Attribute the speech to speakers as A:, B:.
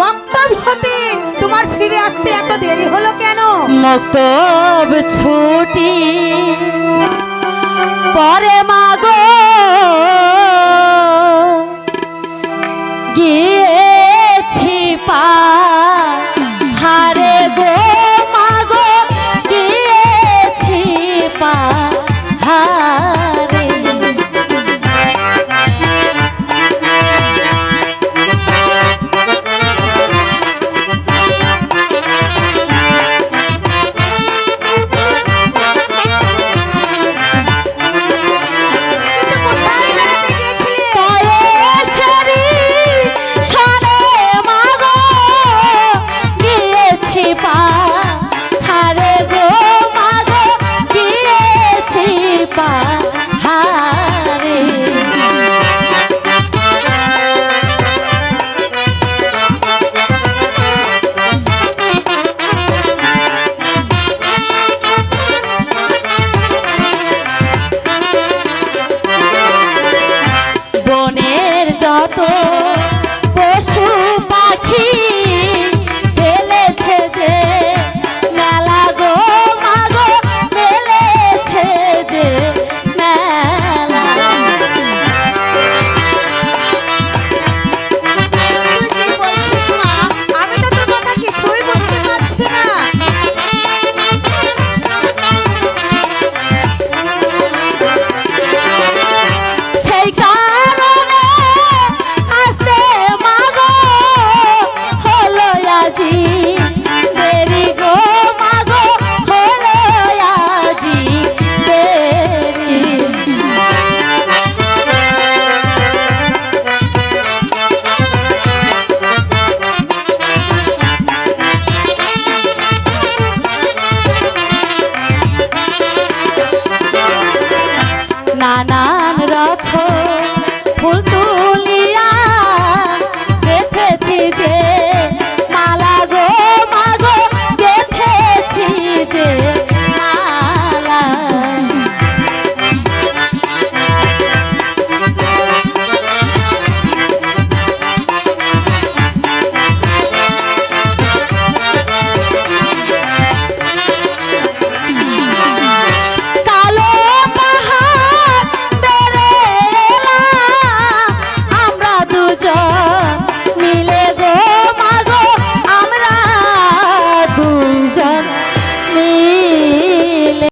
A: মক্তব হতে তোমার ফিরে আসতে এত দেরি হলো কেন?
B: মক্তব ছুটি। পরে মাগো 多。নানান রথ